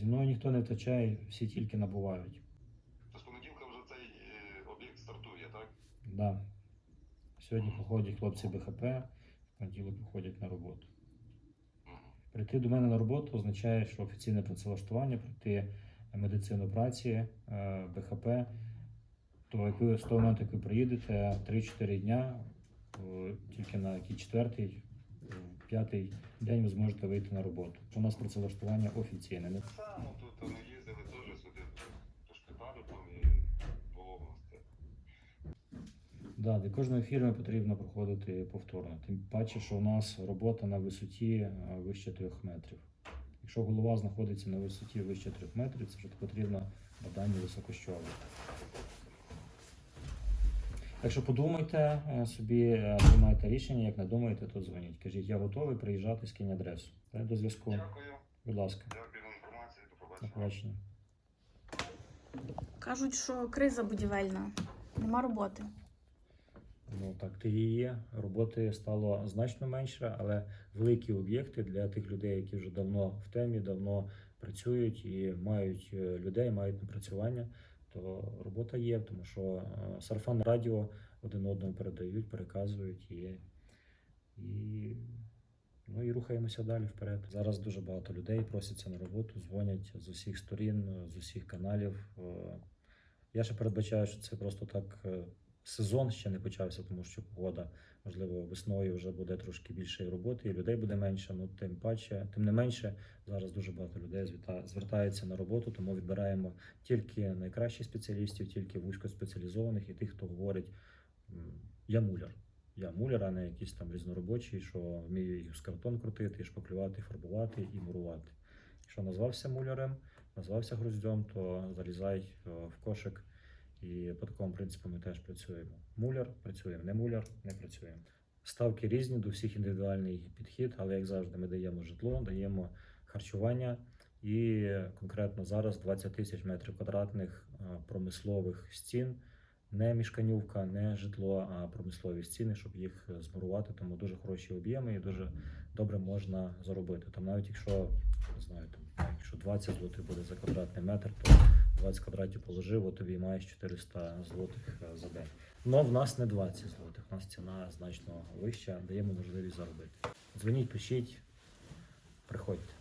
Зі мною ніхто не втрачає, всі тільки набувають. То з понеділка вже цей е, об'єкт стартує, так? Да. Сьогодні походять хлопці БХП, в понеділок виходять на роботу. Прийти до мене на роботу означає, що офіційне працевлаштування, пройти медицину праці, е, БХП, то як ви з того моменту, як ви приїдете, 3-4 дня, е, тільки на який четвертий, п'ятий день ви зможете вийти на роботу. У нас працевлаштування офіційне. Не Так само тут ми їздили теж сюди до шпиталю там і було в нас. Да, для кожної фірми потрібно проходити повторно. Тим паче, що у нас робота на висоті е, вище 3 метрів. Якщо голова знаходиться на висоті вище 3 метрів, це вже потрібно бадання високощове. Так що подумайте е, собі, е, приймайте рішення, як не думаєте, то дзвоніть. Кажіть, я готовий приїжджати, скинь адресу. До зв'язку. Дякую, Будь ласка, дякую за інформацію, до до побачення. Кажуть, що криза будівельна, нема роботи. Ну так то і є. Роботи стало значно менше, але великі об'єкти для тих людей, які вже давно в темі, давно працюють і мають е, людей, мають напрацювання, то робота є, тому що сарафан радіо один одному передають, переказують є. і, ну, і рухаємося далі вперед. Зараз дуже багато людей просяться на роботу, дзвонять з усіх сторін, з усіх каналів. Е, Я ще передбачаю, що це просто так. Сезон ще не почався, тому що погода, можливо, весною вже буде трошки більше роботи, і людей буде менше. Ну тим паче, тим не менше, зараз дуже багато людей звертаються на роботу, тому відбираємо тільки найкращих спеціалістів, тільки вузькоспеціалізованих і тих, хто говорить я муляр. Я муляр, а не якийсь там різноробочий, що вмію і гіпскартон крутити, і шпаклювати, фарбувати, і мурувати. Якщо назвався мулярем, назвався груздем, то залізай е, в кошик. І по такому принципу ми теж працюємо. Муляр працюємо, не муляр, не працюємо. Ставки різні, до всіх індивідуальний підхід, але як завжди, ми даємо житло, даємо харчування. І конкретно зараз 20 тисяч метрів квадратних промислових стін, не мішканювка, не житло, а промислові стіни, щоб їх змурувати. Тому дуже хороші об'єми і дуже добре можна заробити. Там навіть якщо не знаю, там, 20 злотих буде за квадратний метр, то 20 квадратів положив, от тобі маєш 400 злотих е, за день. Но в нас не 20 злотих, у нас ціна значно вища, даємо можливість заробити. Дзвоніть, пишіть, приходьте.